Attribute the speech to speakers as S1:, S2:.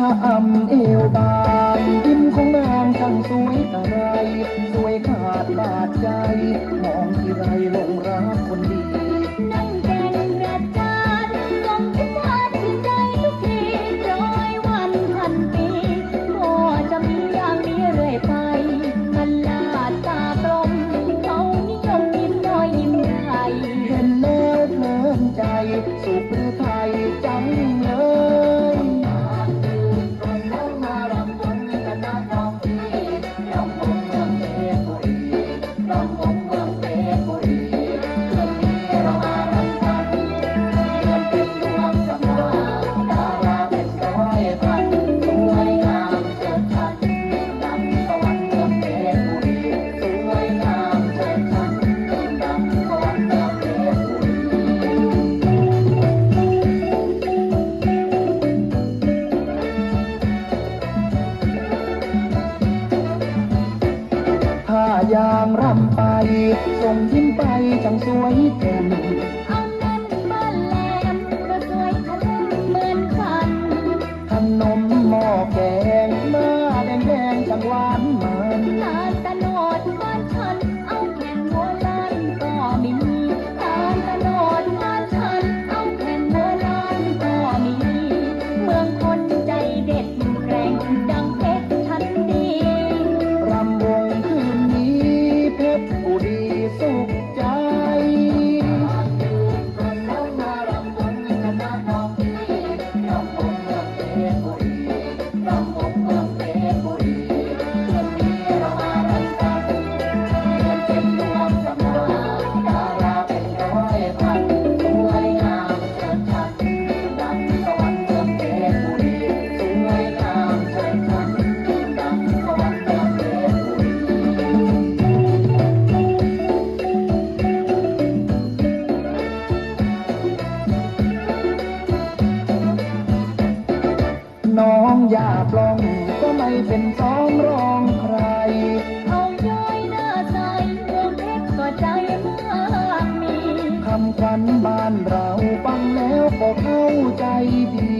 S1: ชะอำเอวบางยิ้มของนางช่างสวยตะไร สวยขาดบาดใจ มองที่ไรา
S2: ยางรำ
S1: ไปส่งยิ้มไปจังสวยแจ่ม
S2: เอาเงิน ย่า
S1: ปลองก็ไม่เป็นสองรองใคร
S2: เอาย้อยหน้าใจเมืองเล็กก็ใจมากมี
S1: คำขวัญบ้านเราฟังแล้วก็เข้าใจดี